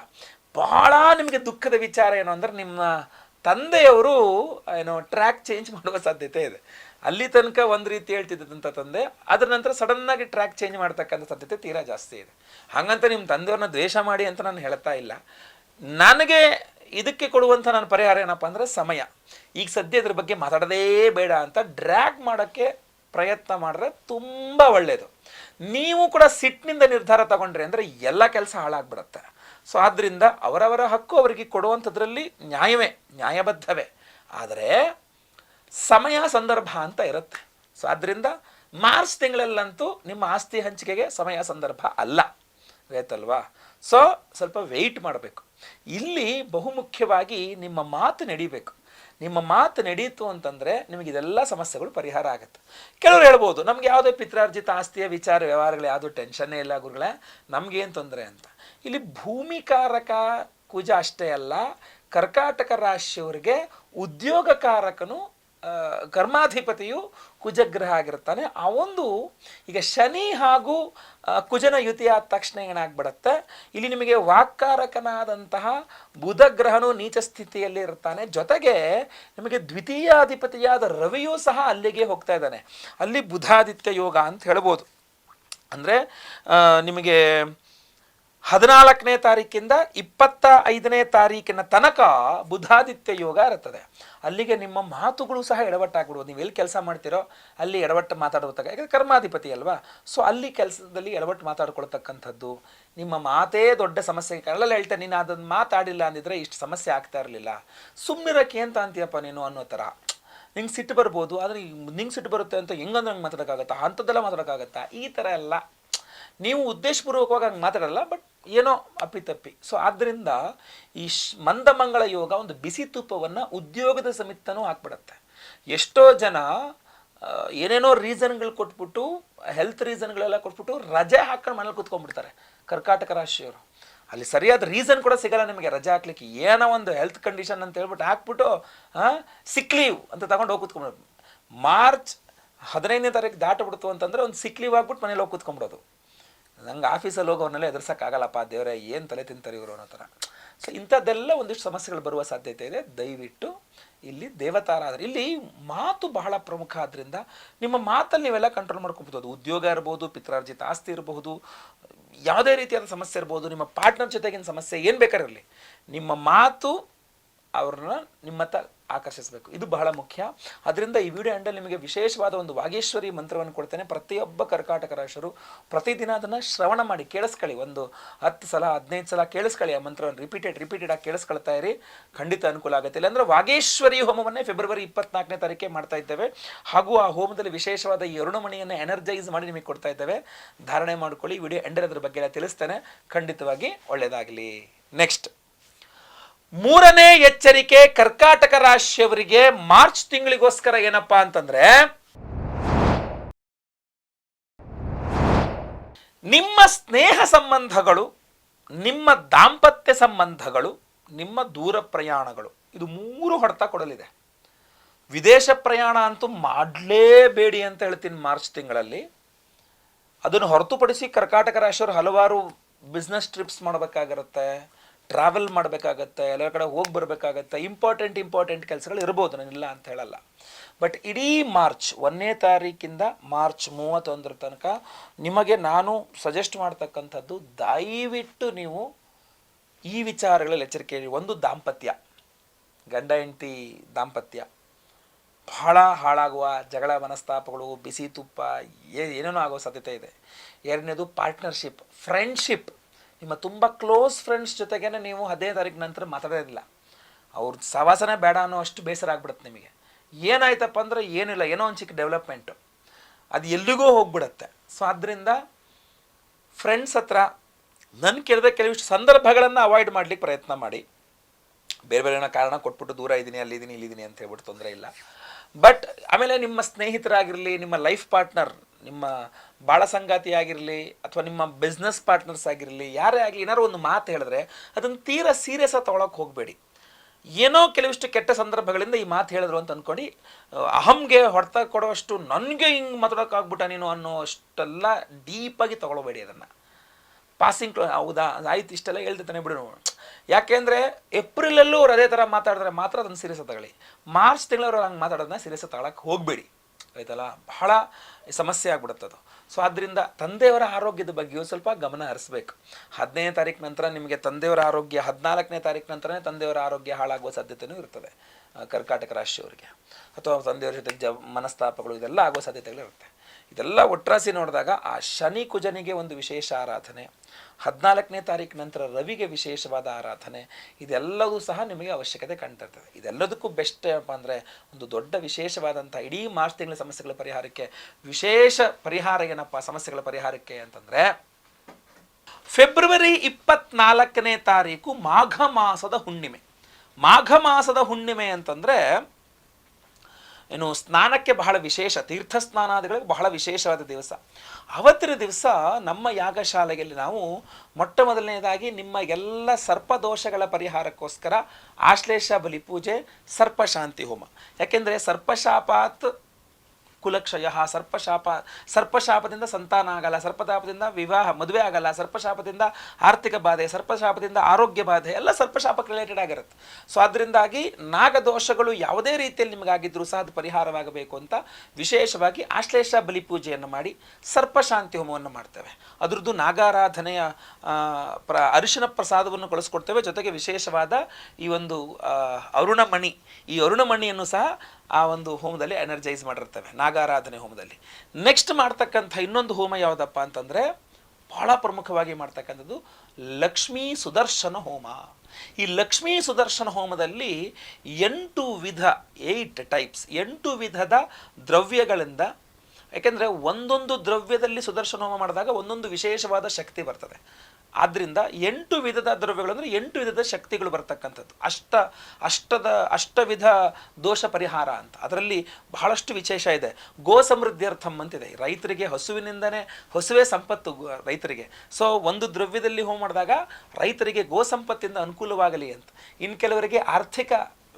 ಬಹಳ ನಿಮಗೆ ದುಃಖದ ವಿಚಾರ ಏನು ಅಂದರೆ ನಿಮ್ಮ ತಂದೆಯವರು, ಏನೋ ಟ್ರ್ಯಾಕ್ ಚೇಂಜ್ ಮಾಡುವ ಸಾಧ್ಯತೆ ಇದೆ. ಅಲ್ಲಿ ತನಕ ಒಂದು ರೀತಿ ಹೇಳ್ತಿದ್ದಂಥ ತಂದೆ, ಅದರ ನಂತರ ಸಡನ್ನಾಗಿ ಟ್ರ್ಯಾಕ್ ಚೇಂಜ್ ಮಾಡ್ತಕ್ಕಂಥ ಸಾಧ್ಯತೆ ತೀರಾ ಜಾಸ್ತಿ ಇದೆ. ಹಾಗಂತ ನಿಮ್ಮ ತಂದೆಯವ್ರನ್ನ ದ್ವೇಷ ಮಾಡಿ ಅಂತ ನಾನು ಹೇಳ್ತಾ ಇಲ್ಲ. ನನಗೆ ಇದಕ್ಕೆ ಕೊಡುವಂಥ ನನ್ನ ಪರಿಹಾರ ಏನಪ್ಪ ಅಂದರೆ ಸಮಯ. ಈಗ ಸದ್ಯ ಇದ್ರ ಬಗ್ಗೆ ಮಾತಾಡೋದೇ ಬೇಡ ಅಂತ ಡ್ರ್ಯಾಗ್ ಮಾಡೋಕ್ಕೆ ಪ್ರಯತ್ನ ಮಾಡಿದ್ರೆ ತುಂಬ ಒಳ್ಳೆಯದು ನೀವು ಕೂಡ ಸಿಟ್ಟಿನಿಂದ ನಿರ್ಧಾರ ತಗೊಂಡ್ರಿ ಅಂದರೆ ಎಲ್ಲ ಕೆಲಸ ಹಾಳಾಗ್ಬಿಡುತ್ತೆ. ಸೊ ಆದ್ದರಿಂದ ಅವರವರ ಹಕ್ಕು ಅವರಿಗೆ ಕೊಡುವಂಥದ್ರಲ್ಲಿ ನ್ಯಾಯವೇ, ನ್ಯಾಯಬದ್ಧವೇ. ಆದರೆ ಸಮಯ ಸಂದರ್ಭ ಅಂತ ಇರುತ್ತೆ. ಸೊ ಆದ್ದರಿಂದ ಮಾರ್ಚ್ ತಿಂಗಳಲ್ಲಂತೂ ನಿಮ್ಮ ಆಸ್ತಿ ಹಂಚಿಕೆಗೆ ಸಮಯ ಸಂದರ್ಭ ಅಲ್ಲ. ಆಯ್ತಲ್ವಾ ಸೊ ಸ್ವಲ್ಪ ವೆಯ್ಟ್ ಮಾಡಬೇಕು. ಇಲ್ಲಿ ಬಹುಮುಖ್ಯವಾಗಿ ನಿಮ್ಮ ಮಾತು ನಡಿಬೇಕು. ನಿಮ್ಮ ಮಾತು ನಡೀತು ಅಂತಂದರೆ ನಿಮಗೆ ಇದೆಲ್ಲ ಸಮಸ್ಯೆಗಳು ಪರಿಹಾರ ಆಗುತ್ತೆ. ಕೆಲವರು ಹೇಳ್ಬೋದು, ನಮ್ಗೆ ಯಾವುದೇ ಪಿತ್ರಾರ್ಜಿತ ಆಸ್ತಿಯ ವಿಚಾರ, ವ್ಯವಹಾರಗಳು ಯಾವುದೂ ಟೆನ್ಷನ್ನೇ ಇಲ್ಲ ಗುರುಗಳೇ ನಮಗೇನು ತೊಂದರೆ ಅಂತ. ಇಲ್ಲಿ ಭೂಮಿಕಾರಕ ಕುಜ ಅಷ್ಟೇ ಅಲ್ಲ, ಕರ್ಕಾಟಕ ರಾಶಿಯವರಿಗೆ ಉದ್ಯೋಗಕಾರಕನು ಕರ್ಮಾಧಿಪತಿಯು ಕುಜಗ್ರಹ ಆಗಿರ್ತಾನೆ. ಆ ಒಂದು ಈಗ ಶನಿ ಹಾಗೂ ಕುಜನ ಯುತಿ ಆದ ತಕ್ಷಣ ಏನಾಗ್ಬಿಡತ್ತೆ? ಇಲ್ಲಿ ನಿಮಗೆ ವಾಕ್ಕಾರಕನಾದಂತಹ ಬುಧ ಗ್ರಹನು ನೀಚ ಸ್ಥಿತಿಯಲ್ಲಿ ಇರ್ತಾನೆ. ಜೊತೆಗೆ ನಿಮಗೆ ದ್ವಿತೀಯಾಧಿಪತಿಯಾದ ರವಿಯೂ ಸಹ ಅಲ್ಲಿಗೆ ಹೋಗ್ತಾ ಇದ್ದಾನೆ. ಅಲ್ಲಿ ಬುಧಾದಿತ್ಯ ಯೋಗ ಅಂತ ಹೇಳ್ಬೋದು. ಅಂದರೆ ನಿಮಗೆ ಹದಿನಾಲ್ಕನೇ ತಾರೀಕಿಂದ ಇಪ್ಪತ್ತ ಐದನೇ ತಾರೀಕಿನ ತನಕ ಬುಧಾದಿತ್ಯ ಯೋಗ ಇರುತ್ತದೆ. ಅಲ್ಲಿಗೆ ನಿಮ್ಮ ಮಾತುಗಳು ಸಹ ಎಡವಟ್ಟಾಗ್ಬಿಡ್ಬೋದು. ನೀವು ಎಲ್ಲಿ ಕೆಲಸ ಮಾಡ್ತೀರೋ ಅಲ್ಲಿ ಎಡವಟ್ಟು ಮಾತಾಡುವಾಗ ಯಾಕಂದರೆ ಕರ್ಮಾಧಿಪತಿ ಅಲ್ವಾ? ಸೊ ಅಲ್ಲಿ ಕೆಲಸದಲ್ಲಿ ಎಡವಟ್ಟು ಮಾತಾಡ್ಕೊಳ್ತಕ್ಕಂಥದ್ದು. ನಿಮ್ಮ ಮಾತೇ ದೊಡ್ಡ ಸಮಸ್ಯೆ. ಕಳ್ಳಲ್ಲಿ ಹೇಳ್ತೇನೆ, ನೀನು ಅದನ್ನು ಮಾತಾಡಿಲ್ಲ ಅಂದಿದ್ರೆ ಇಷ್ಟು ಸಮಸ್ಯೆ ಆಗ್ತಾ ಇರಲಿಲ್ಲ. ಸುಮ್ಮನಿರಕ್ಕೆ ಅಂತ ಅಂತೀಯಪ್ಪ ನೀನು ಅನ್ನೋ ಥರ ನಿಂಗೆ ಸಿಟ್ಟು ಬರ್ಬೋದು, ಆದರೆ ನಿಂಗೆ ಸಿಟ್ಟು ಬರುತ್ತೆ ಅಂತ ಹೆಂಗಂದ್ರೆ ಹಂಗೆ ಮಾತಾಡೋಕ್ಕಾಗತ್ತಾ? ಅಂಥದ್ದೆಲ್ಲ ಮಾತಾಡೋಕ್ಕಾಗತ್ತಾ? ಈ ಥರ ಎಲ್ಲ. ನೀವು ಉದ್ದೇಶಪೂರ್ವಕವಾಗಿ ಹಂಗೆ ಮಾತಾಡಲ್ಲ ಬಟ್ ಏನೋ ಅಪ್ಪಿತಪ್ಪಿ ಸೊ ಆದ್ದರಿಂದ ಈ ಮಂದಮಂಗಳ ಯೋಗ ಒಂದು ಬಿಸಿ ತುಪ್ಪವನ್ನು ಉದ್ಯೋಗದ ಸಮಿತ್ತನೂ ಹಾಕ್ಬಿಡತ್ತೆ. ಎಷ್ಟೋ ಜನ ಏನೇನೋ ರೀಸನ್ಗಳು ಕೊಟ್ಬಿಟ್ಟು, ಹೆಲ್ತ್ ರೀಸನ್ಗಳೆಲ್ಲ ಕೊಟ್ಬಿಟ್ಟು ರಜೆ ಹಾಕೊಂಡು ಮನೇಲಿ ಕೂತ್ಕೊಂಡ್ಬಿಡ್ತಾರೆ ಕರ್ಕಾಟಕ ರಾಶಿಯವರು. ಅಲ್ಲಿ ಸರಿಯಾದ ರೀಸನ್ ಕೂಡ ಸಿಗಲ್ಲ ನಿಮಗೆ, ರಜೆ ಹಾಕ್ಲಿಕ್ಕೆ. ಏನೋ ಒಂದು ಹೆಲ್ತ್ ಕಂಡೀಷನ್ ಅಂತ ಹೇಳ್ಬಿಟ್ಟು ಹಾಕ್ಬಿಟ್ಟು ಸಿಕ್ ಲೀವ್ ಅಂತ ತಗೊಂಡು ಹೋಗಿ ಕೂತ್ಕೊಂಡ್ಬಿಡೋದು. ಮಾರ್ಚ್ ಹದಿನೈದನೇ ತಾರೀಕು ದಾಟಬಿಡ್ತು ಅಂತಂದರೆ ಒಂದು ಸಿಕ್ಲೀವ್ ಆಗ್ಬಿಟ್ಟು ಮನೇಲಿ ಹೋಗಿ ಕೂತ್ಕೊಂಡ್ಬಿಡೋದು. ನಂಗೆ ಆಫೀಸಲ್ಲಿ ಹೋಗೋರ್ನೆಲ್ಲ ಎದುರ್ಸೋಕ್ಕಾಗಲ್ಲಪ್ಪ, ದೇವರೇ, ಏನು ತಲೆ ತಿಂತಾರೆ ಇವರು ಅನ್ನೋ ಥರ. ಸೊ ಇಂಥದ್ದೆಲ್ಲ ಒಂದಿಷ್ಟು ಸಮಸ್ಯೆಗಳು ಬರುವ ಸಾಧ್ಯತೆ ಇದೆ. ದಯವಿಟ್ಟು ಇಲ್ಲಿ ದೇವತಾರಾದ್ರೆ ಇಲ್ಲಿ ಮಾತು ಬಹಳ ಪ್ರಮುಖ ಆದ್ದರಿಂದ ನಿಮ್ಮ ಮಾತಲ್ಲಿ ನೀವೆಲ್ಲ ಕಂಟ್ರೋಲ್ ಮಾಡ್ಕೊಬೋದು. ಉದ್ಯೋಗ ಇರ್ಬೋದು, ಪಿತ್ರಾರ್ಜಿತ ಆಸ್ತಿ ಇರಬಹುದು, ಯಾವುದೇ ರೀತಿಯಾದ ಸಮಸ್ಯೆ ಇರ್ಬೋದು, ನಿಮ್ಮ ಪಾರ್ಟ್ನರ್ ಜೊತೆಗಿನ ಸಮಸ್ಯೆ ಏನು ಬೇಕಾರಿರಲಿ ನಿಮ್ಮ ಮಾತು ಅವ್ರನ್ನ ನಿಮ್ಮತ್ತ ಆಕರ್ಷಿಸಬೇಕು. ಇದು ಬಹಳ ಮುಖ್ಯ. ಅದರಿಂದ ಈ ವಿಡಿಯೋ ಎಂಡಲ್ಲಿ ನಿಮಗೆ ವಿಶೇಷವಾದ ಒಂದು ವಾಗೇಶ್ವರಿ ಮಂತ್ರವನ್ನು ಕೊಡ್ತೇನೆ. ಪ್ರತಿಯೊಬ್ಬ ಕರ್ಕಾಟಕ ರಾಶರು ಪ್ರತಿದಿನ ಅದನ್ನು ಶ್ರವಣ ಮಾಡಿ ಕೇಳಿಸ್ಕೊಳ್ಳಿ. ಒಂದು ಹತ್ತು ಸಲ, ಹದಿನೈದು ಸಲ ಕೇಳಿಸ್ಕೊಳ್ಳಿ ಆ ಮಂತ್ರವನ್ನು. ರಿಪೀಟೆಡ್ ರಿಪೀಟೆಡ್ ಆಗಿ ಕೇಳಿಸ್ಕೊಳ್ತಾ ಇರಿ. ಖಂಡಿತ ಅನುಕೂಲ ಆಗುತ್ತೆ. ಇಲ್ಲಾಂದ್ರೆ ವಾಗೇಶ್ವರಿ ಹೋಮವನ್ನೇ ಫೆಬ್ರವರಿ ಇಪ್ಪತ್ನಾಲ್ಕನೇ ತಾರೀಕೆ ಮಾಡ್ತಾ ಇದ್ದೇವೆ. ಹಾಗೂ ಆ ಹೋಮದಲ್ಲಿ ವಿಶೇಷವಾದ ಈ ಅರುಣಮಣಿಯನ್ನು ಎನರ್ಜೈಸ್ ಮಾಡಿ ನಿಮಗೆ ಕೊಡ್ತಾ ಇದ್ದೇವೆ. ಧಾರಣೆ ಮಾಡ್ಕೊಳ್ಳಿ. ವಿಡಿಯೋ ಎಂಡರ್ ಅದ್ರ ಬಗ್ಗೆ ಎಲ್ಲ ತಿಳಿಸ್ತೇನೆ. ಖಂಡಿತವಾಗಿ ಒಳ್ಳೆಯದಾಗಲಿ ನೆಕ್ಸ್ಟ್ ಮೂರನೇ ಎಚ್ಚರಿಕೆ ಕರ್ಕಾಟಕ ರಾಶಿಯವರಿಗೆ ಮಾರ್ಚ್ ತಿಂಗಳಿಗೋಸ್ಕರ ಏನಪ್ಪಾ ಅಂತಂದ್ರೆ, ನಿಮ್ಮ ಸ್ನೇಹ ಸಂಬಂಧಗಳು, ನಿಮ್ಮ ದಾಂಪತ್ಯ ಸಂಬಂಧಗಳು, ನಿಮ್ಮ ದೂರ ಪ್ರಯಾಣಗಳು, ಇದು ಮೂರು ಹೊಡೆತ ಕೊಡಲಿದೆ. ವಿದೇಶ ಪ್ರಯಾಣ ಅಂತೂ ಮಾಡಲೇಬೇಡಿ ಅಂತ ಹೇಳ್ತೀನಿ ಮಾರ್ಚ್ ತಿಂಗಳಲ್ಲಿ. ಅದನ್ನು ಹೊರತುಪಡಿಸಿ ಕರ್ಕಾಟಕ ರಾಶಿಯವರು ಹಲವಾರು ಬಿಸ್ನೆಸ್ ಟ್ರಿಪ್ಸ್ ಮಾಡಬೇಕಾಗಿರುತ್ತೆ. ಟ್ರಾವೆಲ್ ಮಾಡಬೇಕಾಗತ್ತೆ ಎಲ್ಲ ಕಡೆ ಹೋಗಿ ಬರಬೇಕಾಗತ್ತೆ ಇಂಪಾರ್ಟೆಂಟ್ ಇಂಪಾರ್ಟೆಂಟ್ ಕೆಲಸಗಳು ಇರ್ಬೋದು ನಾನಿಲ್ಲ ಅಂತ ಹೇಳಲ್ಲ. ಬಟ್ ಇಡೀ ಮಾರ್ಚ್ ಒಂದನೇ ತಾರೀಕಿಂದ ಮಾರ್ಚ್ ಮೂವತ್ತೊಂದರ ತನಕ ನಿಮಗೆ ನಾನು ಸಜೆಸ್ಟ್ ಮಾಡ್ತಕ್ಕಂಥದ್ದು ದಯವಿಟ್ಟು ನೀವು ಈ ವಿಚಾರಗಳಲ್ಲಿ ಎಚ್ಚರಿಕೆ. ಒಂದು ದಾಂಪತ್ಯ, ಗಂಡ, ಹೆಂಡತಿ ದಾಂಪತ್ಯ. ಬಹಳ ಹಾಳಾಗುವ ಜಗಳ, ಮನಸ್ತಾಪಗಳು, ಬಿಸಿ ತುಪ್ಪ ಏನೇನೋ ಆಗೋ ಸಾಧ್ಯತೆ ಇದೆ. ಎರಡನೇದು ಪಾರ್ಟ್ನರ್ಶಿಪ್ ಫ್ರೆಂಡ್ಶಿಪ್ ನಿಮ್ಮ ತುಂಬ ಕ್ಲೋಸ್ ಫ್ರೆಂಡ್ಸ್ ಜೊತೆಗೇನೆ ನೀವು ಹದಿನೈದು ತಾರೀಕು ನಂತರ ಮಾತಾಡೋದಿಲ್ಲ ಅವ್ರ ಸವಾಸನೆ ಬೇಡ ಅನ್ನೋ ಅಷ್ಟು ಬೇಸರ ಆಗ್ಬಿಡುತ್ತೆ ನಿಮಗೆ. ಏನಾಯ್ತಪ್ಪ ಅಂದ್ರೆ ಏನಿಲ್ಲ, ಏನೋ ಒಂದು ಚಿಕ್ಕ ಡೆವಲಪ್ಮೆಂಟು ಅದು ಎಲ್ಲಿಗೂ ಹೋಗ್ಬಿಡುತ್ತೆ. ಸೊ ಆದ್ದರಿಂದ ಫ್ರೆಂಡ್ಸ್ ಹತ್ರ ನನ್ನ ಕೇಳಿದ ಕೆಲವಿಷ್ಟು ಸಂದರ್ಭಗಳನ್ನು ಅವಾಯ್ಡ್ ಮಾಡ್ಲಿಕ್ಕೆ ಪ್ರಯತ್ನ ಮಾಡಿ. ಬೇರೆ ಬೇರೆ ಕಾರಣ ಕೊಟ್ಬಿಟ್ಟು ದೂರ ಇದ್ದೀನಿ ಅಲ್ಲಿದ್ದೀನಿ ಇಲ್ಲಿದ್ದೀನಿ ಅಂತ ಹೇಳ್ಬಿಟ್ಟು ತೊಂದರೆ ಇಲ್ಲ. ಬಟ್ ಆಮೇಲೆ ನಿಮ್ಮ ಸ್ನೇಹಿತರಾಗಿರಲಿ, ನಿಮ್ಮ ಲೈಫ್ ಪಾರ್ಟ್ನರ್ ನಿಮ್ಮ ಬಾಳ ಸಂಗಾತಿ ಆಗಿರಲಿ ಅಥವಾ ನಿಮ್ಮ ಬಿಸ್ನೆಸ್ ಪಾರ್ಟ್ನರ್ಸ್ ಆಗಿರಲಿ, ಯಾರೇ ಆಗಲಿ ಏನಾದ್ರು ಒಂದು ಮಾತು ಹೇಳಿದ್ರೆ ಅದನ್ನು ತೀರಾ ಸೀರಿಯಸ್ ಆಗಿ ತೊಗೊಳಕ್ಕೆ ಹೋಗಬೇಡಿ. ಏನೋ ಕೆಲವಿಷ್ಟು ಕೆಟ್ಟ ಸಂದರ್ಭಗಳಿಂದ ಈ ಮಾತು ಹೇಳಿದ್ರು ಅಂತ ಅಂದ್ಕೊಂಡು ಅಹಂಗೆ ಹೊಡೆತ ಕೊಡುವಷ್ಟು ನನಗೆ ಹಿಂಗೆ ಮಾತಾಡೋಕ್ಕಾಗ್ಬಿಟ್ಟ ನೀನು ಅನ್ನೋ ಅಷ್ಟೆಲ್ಲ ಡೀಪಾಗಿ ತೊಗೊಳ್ಬೇಡಿ ಅದನ್ನು. ಪಾಸಿಂಗ್ ಹೌದಾ? ಆಯ್ತು, ಇಷ್ಟೆಲ್ಲ ಹೇಳ್ತಿರ್ತಾನೆ ಬಿಡು ನಾವು ಯಾಕೆಂದರೆ ಏಪ್ರಿಲಲ್ಲೂ ಅವ್ರು ಅದೇ ಥರ ಮಾತಾಡಿದ್ರೆ ಮಾತ್ರ ಅದನ್ನು ಸೀರಿಯಸ್ ತಗೊಳ್ಳಿ. ಮಾರ್ಚ್ ತಿಂಗಳವ್ರು ಹಂಗೆ ಮಾತಾಡೋದನ್ನ ಸೀರಿಯಸ್ ತಗೊಳಕ್ಕೆ ಹೋಗಬೇಡಿ. ಆಯ್ತಲ್ಲ? ಬಹಳ ಸಮಸ್ಯೆ ಆಗ್ಬಿಡುತ್ತೆ ಅದು. ಸೊ ಆದ್ದರಿಂದ ತಂದೆಯವರ ಆರೋಗ್ಯದ ಬಗ್ಗೆಯೂ ಸ್ವಲ್ಪ ಗಮನ ಹರಿಸ್ಬೇಕು. ಹದಿನೈದನೇ ತಾರೀಕು ನಂತರ ನಿಮಗೆ ತಂದೆಯವರ ಆರೋಗ್ಯ, ಹದಿನಾಲ್ಕನೇ ತಾರೀಕು ನಂತರನೇ ತಂದೆಯವರ ಆರೋಗ್ಯ ಹಾಳಾಗುವ ಸಾಧ್ಯತೆಯೂ ಇರ್ತದೆ ಕರ್ಕಾಟಕ ರಾಶಿಯವರಿಗೆ. ಅಥವಾ ತಂದೆಯವರ ಜೊತೆ ಜ, ಮನಸ್ತಾಪಗಳು ಇದೆಲ್ಲ ಆಗುವ ಸಾಧ್ಯತೆಗಳಿರುತ್ತೆ. ಇದೆಲ್ಲ ಒಟ್ರಾಸಿ ನೋಡಿದಾಗ ಆ ಶನಿ ಕುಜನಿಗೆ ಒಂದು ವಿಶೇಷ ಆರಾಧನೆ. ಹದಿನಾಲ್ಕನೇ ತಾರೀಕು ನಂತರ ರವಿಗೆ ವಿಶೇಷವಾದ ಆರಾಧನೆ. ಇದೆಲ್ಲವೂ ಸಹ ನಿಮಗೆ ಅವಶ್ಯಕತೆ ಕಾಣ್ತಿರ್ತದೆ ಇದೆಲ್ಲದಕ್ಕೂ ಬೆಸ್ಟ್ ಏನಪ್ಪ ಅಂದರೆ ಒಂದು ದೊಡ್ಡ ವಿಶೇಷವಾದಂಥ ಇಡೀ ಮಾರ್ಚ್ ತಿಂಗಳ ಸಮಸ್ಯೆಗಳ ಪರಿಹಾರಕ್ಕೆ, ವಿಶೇಷ ಪರಿಹಾರ ಏನಪ್ಪ ಸಮಸ್ಯೆಗಳ ಪರಿಹಾರಕ್ಕೆ ಅಂತಂದರೆ, ಫೆಬ್ರವರಿ ಇಪ್ಪತ್ನಾಲ್ಕನೇ ತಾರೀಕು ಮಾಘ ಮಾಸದ ಹುಣ್ಣಿಮೆ. ಮಾಘ ಮಾಸದ ಹುಣ್ಣಿಮೆ ಅಂತಂದರೆ ಏನು ಸ್ನಾನಕ್ಕೆ ಬಹಳ ವಿಶೇಷ ತೀರ್ಥ ಸ್ನಾನಾದಿಗಳಿಗೆ ಬಹಳ ವಿಶೇಷವಾದ ದಿವಸ. ಅವತ್ತಿನ ದಿವಸ ನಮ್ಮ ಯಾಗಶಾಲೆಯಲ್ಲಿ ನಾವು ಮೊಟ್ಟ ಮೊದಲನೇದಾಗಿ ನಿಮ್ಮ ಎಲ್ಲ ಸರ್ಪದೋಷಗಳ ಪರಿಹಾರಕ್ಕೋಸ್ಕರ ಆಶ್ಲೇಷ ಬಲಿ ಪೂಜೆ ಸರ್ಪಶಾಂತಿ ಹೋಮ. ಯಾಕೆಂದರೆ ಸರ್ಪಶಾಪಾತ್ ಕುಲಕ್ಷಯ, ಸರ್ಪಶಾಪ, ಸರ್ಪಶಾಪದಿಂದ ಸಂತಾನ ಆಗಲ್ಲ ಸರ್ಪಶಾಪದಿಂದ ವಿವಾಹ, ಮದುವೆ ಆಗಲ್ಲ, ಸರ್ಪಶಾಪದಿಂದ ಆರ್ಥಿಕ ಬಾಧೆ, ಸರ್ಪಶಾಪದಿಂದ ಆರೋಗ್ಯ ಬಾಧೆ, ಎಲ್ಲ ಸರ್ಪಶಾಪಕ್ಕೆ ರಿಲೇಟೆಡ್ ಆಗಿರುತ್ತೆ. ಸೊ ಅದರಿಂದಾಗಿ ನಾಗದೋಷಗಳು ಯಾವುದೇ ರೀತಿಯಲ್ಲಿ ನಿಮಗಾಗಿದ್ದರೂ ಸಹ ಅದು ಪರಿಹಾರವಾಗಬೇಕು ಅಂತ ವಿಶೇಷವಾಗಿ ಆಶ್ಲೇಷ ಬಲಿ ಪೂಜೆಯನ್ನು ಮಾಡಿ ಸರ್ಪಶಾಂತಿ ಹೋಮವನ್ನು ಮಾಡ್ತೇವೆ. ಅದರದ್ದು ನಾಗಾರಾಧನೆಯ ಪ್ರ, ಅರಿಶಿನ ಪ್ರಸಾದವನ್ನು ಕಳಿಸ್ಕೊಡ್ತೇವೆ. ಜೊತೆಗೆ ವಿಶೇಷವಾದ ಈ ಒಂದು ಅರುಣಮಣಿ, ಈ ಅರುಣಮಣಿಯನ್ನು ಸಹ ಆ ಒಂದು ಹೋಮದಲ್ಲಿ ಎನರ್ಜೈಸ್ ಮಾಡಿರ್ತವೆ, ನಾಗಾರಾಧನೆ ಹೋಮದಲ್ಲಿ. ನೆಕ್ಸ್ಟ್ ಮಾಡ್ತಕ್ಕಂಥ ಇನ್ನೊಂದು ಹೋಮ ಯಾವುದಪ್ಪ ಅಂತಂದರೆ, ಬಹಳ ಪ್ರಮುಖವಾಗಿ ಮಾಡ್ತಕ್ಕಂಥದ್ದು ಲಕ್ಷ್ಮೀ ಸುದರ್ಶನ ಹೋಮ. ಈ ಲಕ್ಷ್ಮೀ ಸುದರ್ಶನ ಹೋಮದಲ್ಲಿ ಎಂಟು ವಿಧ ಏಯ್ಟ್ ಟೈಪ್ಸ್ ಎಂಟು ವಿಧದ ದ್ರವ್ಯಗಳಿಂದ, ಯಾಕೆಂದರೆ ಒಂದೊಂದು ದ್ರವ್ಯದಲ್ಲಿ ಸುದರ್ಶನ ಹೋಮ ಮಾಡಿದಾಗ ಒಂದೊಂದು ವಿಶೇಷವಾದ ಶಕ್ತಿ ಬರ್ತದೆ. ಆದ್ದರಿಂದ ಎಂಟು ವಿಧದ ದ್ರವ್ಯಗಳು ಅಂದರೆ ಎಂಟು ವಿಧದ ಶಕ್ತಿಗಳು ಬರ್ತಕ್ಕಂಥದ್ದು. ಅಷ್ಟ, ಅಷ್ಟದ, ಅಷ್ಟವಿಧ ದೋಷ ಪರಿಹಾರ ಅಂತ. ಅದರಲ್ಲಿ ಬಹಳಷ್ಟು ವಿಶೇಷ ಇದೆ. ಗೋ ಸಮೃದ್ಧಿಯರ್ಥಂ ಅಂತಿದೆ. ರೈತರಿಗೆ ಹಸುವಿನಿಂದನೇ, ಹಸುವೇ ಸಂಪತ್ತು ರೈತರಿಗೆ. ಸೊ ಒಂದು ದ್ರವ್ಯದಲ್ಲಿ ಹೋಮ್ ಮಾಡಿದಾಗ ರೈತರಿಗೆ ಗೋ ಸಂಪತ್ತಿಂದ ಅನುಕೂಲವಾಗಲಿ ಅಂತ. ಇನ್ನು ಕೆಲವರಿಗೆ ಆರ್ಥಿಕ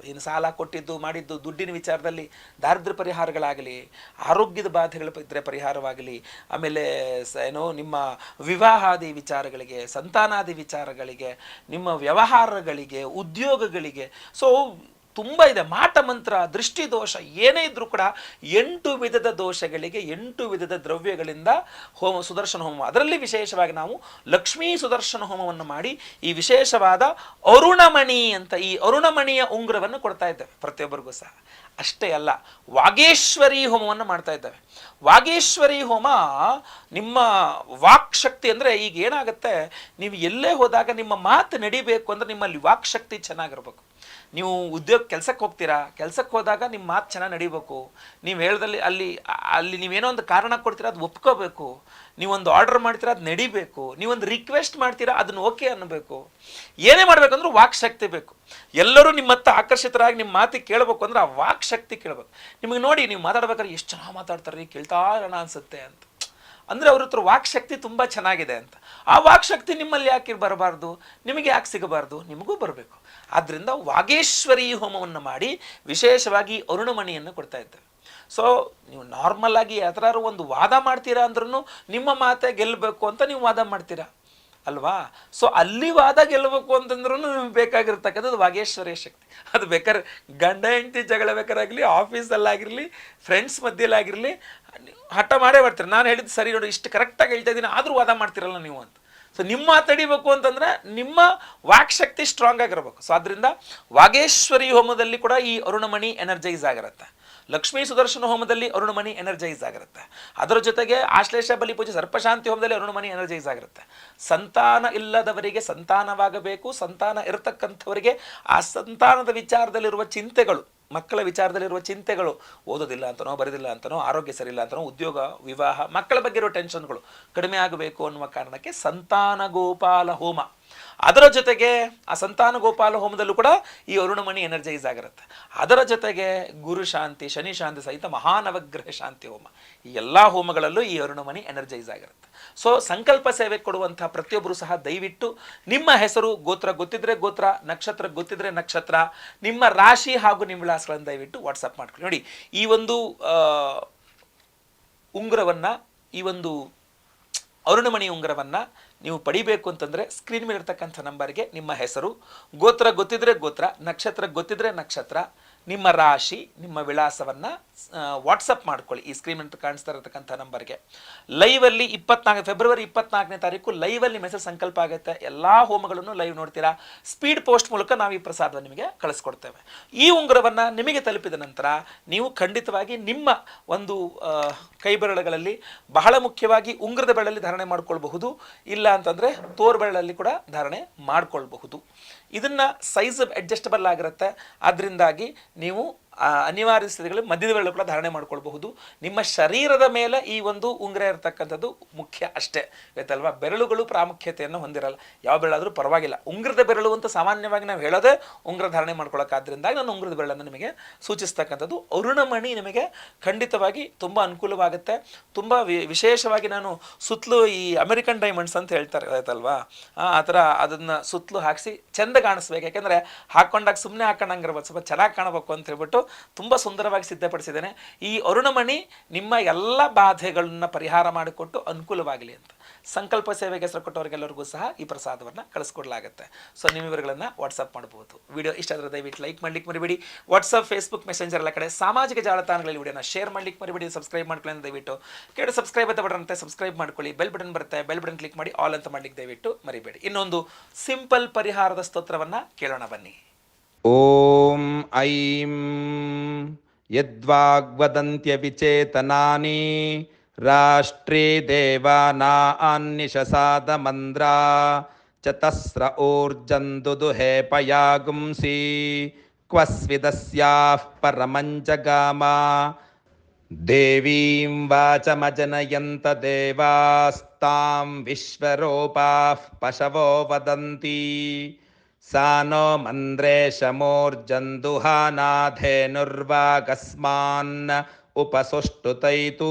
ಏನು ಸಾಲ ಕೊಟ್ಟಿದ್ದು, ಮಾಡಿದ್ದು, ದುಡ್ಡಿನ ವಿಚಾರದಲ್ಲಿ ದಾರಿದ್ರ್ಯ ಪರಿಹಾರಗಳಾಗಲಿ, ಆರೋಗ್ಯದ ಬಾಧೆಗಳ ಇದ್ರೆ ಪರಿಹಾರವಾಗಲಿ, ಆಮೇಲೆ ಸ, ಏನೋ ನಿಮ್ಮ ವಿವಾಹಾದಿ ವಿಚಾರಗಳಿಗೆ, ಸಂತಾನಾದಿ ವಿಚಾರಗಳಿಗೆ, ನಿಮ್ಮ ವ್ಯವಹಾರಗಳಿಗೆ, ಉದ್ಯೋಗಗಳಿಗೆ ಸೊ ತುಂಬ ಇದೆ. ಮಾಟ ಮಂತ್ರ, ದೃಷ್ಟಿ ದೋಷ, ಏನೇ ಇದ್ರೂ ಕೂಡ ಎಂಟು ವಿಧದ ದೋಷಗಳಿಗೆ, ಎಂಟು ವಿಧದ ದ್ರವ್ಯಗಳಿಂದ ಹೋಮ, ಸುದರ್ಶನ ಹೋಮ. ಅದರಲ್ಲಿ ವಿಶೇಷವಾಗಿ ನಾವು ಲಕ್ಷ್ಮೀ ಸುದರ್ಶನ ಹೋಮವನ್ನು ಮಾಡಿ ಈ ವಿಶೇಷವಾದ ಅರುಣಮಣಿ ಅಂತ ಈ ಅರುಣಮಣಿಯ ಉಂಗುರವನ್ನು ಕೊಡ್ತಾ ಇದ್ದೇವೆ. ಪ್ರತಿಯೊಬ್ಬರಿಗೂ ಸಹ. ಅಷ್ಟೇ ಅಲ್ಲ, ವಾಗೇಶ್ವರಿ ಹೋಮವನ್ನು ಮಾಡ್ತಾ ಇದ್ದೇವೆ. ವಾಗೇಶ್ವರಿ ಹೋಮ ನಿಮ್ಮ ವಾಕ್ ಶಕ್ತಿ ಅಂದರೆ ಈಗ ಏನಾಗುತ್ತೆ? ನೀವು ಎಲ್ಲೇ ಹೋದಾಗ ನಿಮ್ಮ ಮಾತು ನಡಿಬೇಕು ಅಂದ್ರೆ ನಿಮ್ಮಲ್ಲಿ ವಾಕ್ ಶಕ್ತಿ ಚೆನ್ನಾಗಿರ್ಬೇಕು. ನೀವು ಉದ್ಯೋಗ ಕೆಲಸಕ್ಕೆ ಹೋಗ್ತೀರಾ? ಕೆಲಸಕ್ಕೆ ಹೋದಾಗ ನಿಮ್ಮ ಮಾತು ಚೆನ್ನಾಗಿ ನಡಿಬೇಕು. ನೀವು ಹೇಳ್ದಲ್ಲಿ ಅಲ್ಲಿ ಅಲ್ಲಿ ನೀವೇನೋ ಒಂದು ಕಾರಣ ಕೊಡ್ತೀರಾ, ಅದು ಒಪ್ಕೋಬೇಕು. ನೀವೊಂದು ಆರ್ಡರ್ ಮಾಡ್ತೀರಾ, ಅದು ನಡಿಬೇಕು. ನೀವೊಂದು ರಿಕ್ವೆಸ್ಟ್ ಮಾಡ್ತೀರಾ, ಅದನ್ನ ಓಕೆ ಅನ್ನಬೇಕು. ಏನೇ ಮಾಡಬೇಕಂದ್ರೂ ವಾಕ್ ಶಕ್ತಿ ಬೇಕು. ಎಲ್ಲರೂ ನಿಮ್ಮ ಹತ್ತ ಆಕರ್ಷಿತರಾಗಿ ನಿಮ್ಮ ಮಾತಿಗೆ ಕೇಳಬೇಕು ಅಂದ್ರೆ ಆ ವಾಕ್ ಶಕ್ತಿ ಕೇಳಬೇಕು. ನಿಮಗೆ ನೋಡಿ, ನೀವು ಮಾತಾಡ್ಬೇಕಾದ್ರೆ ಎಷ್ಟು ಚೆನ್ನಾಗಿ ಮಾತಾಡ್ತಾರೆ, ಕೇಳ್ತಾ ಇರೋಣ ಅನ್ಸುತ್ತೆ ಅಂತ. ಅಂದರೆ ಅವ್ರ ಹತ್ರ ವಾಕ್ಶಕ್ತಿ ತುಂಬ ಚೆನ್ನಾಗಿದೆ ಅಂತ. ಆ ವಾಕ್ಶಕ್ತಿ ನಿಮ್ಮಲ್ಲಿ ಯಾಕೆ ಬರಬಾರ್ದು? ನಿಮಗೆ ಯಾಕೆ ಸಿಗಬಾರ್ದು? ನಿಮಗೂ ಬರಬೇಕು. ಆದ್ದರಿಂದ ವಾಗೇಶ್ವರಿ ಹೋಮವನ್ನು ಮಾಡಿ ವಿಶೇಷವಾಗಿ ಅರುಣಮಣಿಯನ್ನು ಕೊಡ್ತಾ ಇದ್ದೇವೆ. ಸೊ ನೀವು ನಾರ್ಮಲ್ ಆಗಿ ಯಾವ್ದಾರು ಒಂದು ವಾದ ಮಾಡ್ತೀರಾ ಅಂದ್ರೂ ನಿಮ್ಮ ಮಾತೆ ಗೆಲ್ಲಬೇಕು ಅಂತ ನೀವು ವಾದ ಮಾಡ್ತೀರಾ? ಅಲ್ವಾ? ಸೊ ಅಲ್ಲಿ ವಾದ ಗೆಲ್ಲಬೇಕು ಅಂತಂದ್ರೂ ನಿಮ್ಗೆ ಬೇಕಾಗಿರ್ತಕ್ಕಂಥದ್ದು ವಾಗೇಶ್ವರಿಯ ಶಕ್ತಿ. ಅದು ಬೇಕಾದ್ರೆ ಗಂಡ ಹೆಂಡತಿ ಜಗಳ ಬೇಕಾರಾಗಲಿ ಆಫೀಸಲ್ಲಾಗಿರಲಿ ಫ್ರೆಂಡ್ಸ್ ಮಧ್ಯೆಲಾಗಿರಲಿ ಹಠ ಮಾಡೇ ಬರ್ತೀರಿ ನಾನು ಹೇಳಿದ್ದು ಸರಿ ನೋಡಿ, ಇಷ್ಟು ಕರೆಕ್ಟಾಗಿ ಹೇಳ್ತಾ ಇದ್ದೀನಿ, ಆದರೂ ವಾದ ಮಾಡ್ತಿರಲ್ಲ ನೀವು ಅಂತ. ಸೊ ನಿಮ್ಮ ತಡಿಬೇಕು ಅಂತಂದ್ರೆ ನಿಮ್ಮ ವಾಕ್ ಶಕ್ತಿ ಸ್ಟ್ರಾಂಗ್ ಆಗಿರಬೇಕು. ಸೊ ಅದರಿಂದ ವಾಗೇಶ್ವರಿ ಹೋಮದಲ್ಲಿ ಕೂಡ ಈ ಅರುಣಮಣಿ ಎನರ್ಜೈಸ್ ಆಗಿರುತ್ತೆ. ಲಕ್ಷ್ಮೀ ಸುದರ್ಶನ ಹೋಮದಲ್ಲಿ ಅರುಣಮಣಿ ಎನರ್ಜೈಸ್ ಆಗಿರುತ್ತೆ. ಅದರ ಜೊತೆಗೆ ಆಶ್ಲೇಷ ಬಲಿ ಪೂಜೆ, ಸರ್ಪಶಾಂತಿ ಹೋಮದಲ್ಲಿ ಅರುಣಮಣಿ ಎನರ್ಜೈಸ್ ಆಗಿರುತ್ತೆ. ಸಂತಾನ ಇಲ್ಲದವರಿಗೆ ಸಂತಾನವಾಗಬೇಕು. ಸಂತಾನ ಇರತಕ್ಕಂಥವರಿಗೆ ಆ ಸಂತಾನದ ವಿಚಾರದಲ್ಲಿರುವ ಚಿಂತೆಗಳು ಮಕ್ಕಳ ವಿಚಾರದಲ್ಲಿರುವ ಚಿಂತೆಗಳು, ಓದೋದಿಲ್ಲ ಅಂತನೋ, ಬರೋದಿಲ್ಲ ಅಂತನೋ, ಆರೋಗ್ಯ ಸರಿಯಿಲ್ಲ ಅಂತನೋ, ಉದ್ಯೋಗ, ವಿವಾಹ, ಮಕ್ಕಳ ಬಗ್ಗೆ ಇರೋ ಟೆನ್ಷನ್ಗಳು ಕಡಿಮೆ ಆಗಬೇಕು ಅನ್ನುವ ಕಾರಣಕ್ಕೆ ಸಂತಾನ ಗೋಪಾಲ ಹೋಮ ಅದರ ಜೊತೆಗೆ ಆ ಸಂತಾನ ಗೋಪಾಲ ಹೋಮದಲ್ಲೂ ಕೂಡ ಈ ಅರುಣಮಣಿ ಎನರ್ಜೈಸ್ ಆಗಿರುತ್ತೆ. ಅದರ ಜೊತೆಗೆ ಗುರು ಶಾಂತಿ, ಶನಿ ಶಾಂತಿ ಸಹಿತ ಮಹಾನವಗ್ರಹ ಶಾಂತಿ ಹೋಮ. ಈ ಎಲ್ಲ ಹೋಮಗಳಲ್ಲೂ ಈ ಅರುಣಮಣಿ ಎನರ್ಜೈಸ್ ಆಗಿರುತ್ತೆ. ಸೊ ಸಂಕಲ್ಪ ಸೇವೆ ಕೊಡುವಂಥ ಪ್ರತಿಯೊಬ್ಬರು ಸಹ ದಯವಿಟ್ಟು ನಿಮ್ಮ ಹೆಸರು ಗೋತ್ರ ಗೊತ್ತಿದ್ರೆ ಗೋತ್ರ, ನಕ್ಷತ್ರ ಗೊತ್ತಿದ್ರೆ ನಕ್ಷತ್ರ, ನಿಮ್ಮ ರಾಶಿ ಹಾಗೂ ನಿಮ್ಮ ವಿಳಾಸಗಳನ್ನು ದಯವಿಟ್ಟು ವಾಟ್ಸಪ್ ಮಾಡ್ಕೊಳ್ಳಿ. ನೋಡಿ, ಈ ಒಂದು ಉಂಗುರವನ್ನು ಉಂಗುರವನ್ನ, ಈ ಒಂದು ಅರುಣಮಣಿ ಉಂಗುರವನ್ನ ನೀವು ಪಡಿಬೇಕು ಅಂತಂದರೆ ಸ್ಕ್ರೀನ್ ಮೇಲೆ ಇರ್ತಕ್ಕಂಥ ನಂಬರ್ಗೆ ನಿಮ್ಮ ಹೆಸರು, ಗೋತ್ರ ಗೊತ್ತಿದ್ರೆ ಗೋತ್ರ, ನಕ್ಷತ್ರ ಗೊತ್ತಿದ್ರೆ ನಕ್ಷತ್ರ ನಿಮ್ಮ ರಾಶಿ, ನಿಮ್ಮ ವಿಳಾಸವನ್ನು ವಾಟ್ಸಪ್ ಮಾಡ್ಕೊಳ್ಳಿ. ಈ ಸ್ಕ್ರೀನ್ ಅಂತ ಕಾಣಿಸ್ತಾ ಇರತಕ್ಕಂಥ ನಂಬರ್ಗೆ ಲೈವಲ್ಲಿ ಇಪ್ಪತ್ನಾಲ್ಕು ಫೆಬ್ರವರಿ ಇಪ್ಪತ್ನಾಲ್ಕನೇ ತಾರೀಕು ಲೈವಲ್ಲಿ ಮೆಸೇಜ್ ಸಂಕಲ್ಪ ಆಗುತ್ತೆ. ಎಲ್ಲ ಹೋಮಗಳನ್ನು ಲೈವ್ ನೋಡ್ತೀರಾ? ಸ್ಪೀಡ್ ಪೋಸ್ಟ್ ಮೂಲಕ ನಾವು ಈ ಪ್ರಸಾದವನ್ನು ನಿಮಗೆ ಕಳಿಸ್ಕೊಡ್ತೇವೆ. ಈ ಉಂಗುರವನ್ನು ನಿಮಗೆ ತಲುಪಿದ ನಂತರ ನೀವು ಖಂಡಿತವಾಗಿ ನಿಮ್ಮ ಒಂದು ಕೈಬೆರಳುಗಳಲ್ಲಿ ಬಹಳ ಮುಖ್ಯವಾಗಿ ಉಂಗುರದ ಬೆರಳಲ್ಲಿ ಧಾರಣೆ ಮಾಡ್ಕೊಳ್ಬಹುದು. ಇಲ್ಲ ಅಂತಂದರೆ ತೋರ್ಬೆರಳಲ್ಲಿ ಕೂಡ ಧಾರಣೆ ಮಾಡ್ಕೊಳ್ಬಹುದು. ಇದನ್ನ ಸೈಜ್ ಅಡ್ಜಸ್ಟಬಲ್ ಆಗಿರುತ್ತೆ. ಅದರಿಂದಾಗಿ ನೀವು ಅನಿವಾರ್ಯ ಸ್ಥಿತಿಗಳು ಮಧ್ಯದ ವೇಳೆ ಕೂಡ ಧಾರಣೆ ಮಾಡ್ಕೊಳ್ಬಹುದು. ನಿಮ್ಮ ಶರೀರದ ಮೇಲೆ ಈ ಒಂದು ಉಂಗುರ ಇರತಕ್ಕಂಥದ್ದು ಮುಖ್ಯ ಅಷ್ಟೇ. ಗೊತ್ತಲ್ವಾ? ಬೆರಳುಗಳು ಪ್ರಾಮುಖ್ಯತೆಯನ್ನು ಹೊಂದಿರಲ್ಲ. ಯಾವ ಬೆರಳಾದರೂ ಪರವಾಗಿಲ್ಲ. ಉಂಗುರದ ಬೆರಳು ಅಂತ ಸಾಮಾನ್ಯವಾಗಿ ನಾವು ಹೇಳೋದೇ ಉಂಗುರ ಧಾರಣೆ ಮಾಡ್ಕೊಳ್ಳೋಕ್ಕಾದ್ರಿಂದಾಗಿ ನಾನು ಉಂಗುರದ ಬೆರಳನ್ನು ನಿಮಗೆ ಸೂಚಿಸ್ತಕ್ಕಂಥದ್ದು. ಅರುಣಮಣಿ ನಿಮಗೆ ಖಂಡಿತವಾಗಿ ತುಂಬ ಅನುಕೂಲವಾಗುತ್ತೆ. ತುಂಬ ವಿಶೇಷವಾಗಿ ನಾನು ಸುತ್ತಲೂ ಈ ಅಮೆರಿಕನ್ ಡೈಮಂಡ್ಸ್ ಅಂತ ಹೇಳ್ತಾರೆ ಆಯ್ತಲ್ವಾ ಆ ಥರ ಅದನ್ನು ಸುತ್ತಲೂ ಹಾಕಿಸಿ ಚೆಂದ ಕಾಣಿಸ್ಬೇಕು. ಯಾಕೆಂದರೆ ಹಾಕ್ಕೊಂಡಾಗ ಸುಮ್ಮನೆ ಹಾಕೊಂಡಂಗಿರ್ಬೋದು. ಸ್ವಲ್ಪ ಚೆನ್ನಾಗಿ ಕಾಣಬೇಕು ಅಂತ ಹೇಳ್ಬಿಟ್ಟು ತುಂಬ ಸುಂದರವಾಗಿ ಸಿದ್ಧಪಡಿಸಿದ್ದೇನೆ. ಈ ಅರುಣಮಣಿ ನಿಮ್ಮ ಎಲ್ಲ ಬಾಧೆಗಳನ್ನ ಪರಿಹಾರ ಮಾಡಿಕೊಟ್ಟು ಅನುಕೂಲವಾಗಲಿ ಅಂತ. ಸಂಕಲ್ಪ ಸೇವೆಗೆ ಹೆಸರು ಕೊಟ್ಟವರಿಗೆಲ್ಲರಿಗೂ ಸಹ ಈ ಪ್ರಸಾದವನ್ನು ಕಳಿಸ್ಕೊಡ್ಲಾಗುತ್ತೆ. ಸೊ ನೀವು ಇವರುಗಳನ್ನು ವಾಟ್ಸಪ್ ಮಾಡ್ಬೋದು. ವಿಡಿಯೋ ಇಷ್ಟ ಆದರೆ ದಯವಿಟ್ಟು ಲೈಕ್ ಮಾಡ್ಲಿಕ್ಕೆ ಮರಿಬೇಡಿ. ವಾಟ್ಸಪ್ ಫೇಸ್ಬುಕ್ ಮೆಸೆಂಜರ್ ಎಲ್ಲ ಕಡೆ ಸಾಮಾಜಿಕ ಜಾಲತಾಣಗಳಲ್ಲಿ ವಿಡಿಯೋನ ಶೇರ್ ಮಾಡ್ಲಿಕ್ಕೆ ಮರಿಬೇಡಿ. ಸಬ್ಸ್ಕ್ರೈಬ್ ಮಾಡ್ಕೊಳ್ಳಿ ದಯವಿಟ್ಟು. ಕೇಳಿ ಸಬ್ಸ್ಕ್ರೈಬ್ ಅಂತ ಬಟನ್ ಅಂತೆ ಸಬ್ಸ್ಕ್ರೈಬ್ ಮಾಡ್ಕೊಳ್ಳಿ. ಬೆಲ್ ಬಟನ್ ಬರುತ್ತೆ. ಬೆಲ್ ಬಟನ್ ಕ್ಲಿಕ್ ಮಾಡಿ ಆಲ್ ಅಂತ ಮಾಡ್ಲಿಕ್ಕೆ ದಯವಿಟ್ಟು ಮರಿಬೇಡಿ. ಇನ್ನೊಂದು ಸಿಂಪಲ್ ಪರಿಹಾರದ ಸ್ತೋತ್ರವನ್ನು ಕೇಳೋಣ ಬನ್ನಿ. ॐ ऐं यद्वाग्वदन्त्यविचेतनानि राष्ट्रे देवानान्निशसादमन्द्रा चतस्र ऊर्जन्दुदुहे पयागुंसि क्व स्विदस्याः परमं जगामा देवीं वाचमजनयन्त देवास्तां विश्वरूपाः पशवो वदन्ति सा नो मन्द्रेशमूर्जन्दुहानाधेनुर्वागस्मान् उपसुष्टुतैतु